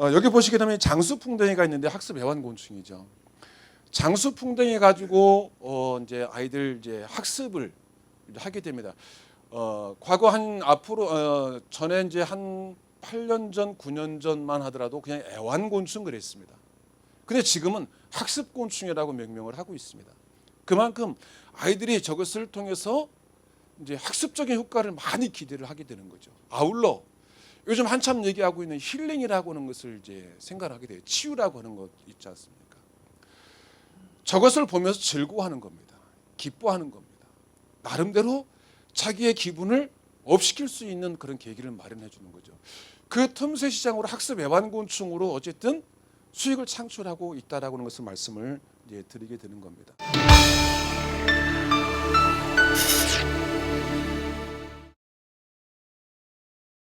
어, 여기 보시게 되면 장수풍뎅이가 있는데 학습 애완곤충이죠. 장수풍뎅이 가지고 어, 이제 아이들 이제 학습을 하게 됩니다. 어, 과거 한 앞으로 어, 전에 이제 한 8년 전, 9년 전만 하더라도 그냥 애완곤충 그랬습니다. 근데 지금은 학습곤충이라고 명명을 하고 있습니다. 그만큼 아이들이 저것을 통해서 이제 학습적인 효과를 많이 기대를 하게 되는 거죠. 아울러 요즘 한참 얘기하고 있는 힐링이라고 하는 것을 이제 생각을 하게 돼요. 치유라고 하는 것 있지 않습니까? 저것을 보면서 즐거워하는 겁니다. 기뻐하는 겁니다. 나름대로 자기의 기분을 업시킬 수 있는 그런 계기를 마련해 주는 거죠. 그 틈새 시장으로 학습 애완곤충으로 어쨌든 수익을 창출하고 있다라고 하는 것을 말씀을 드리게 되는 겁니다.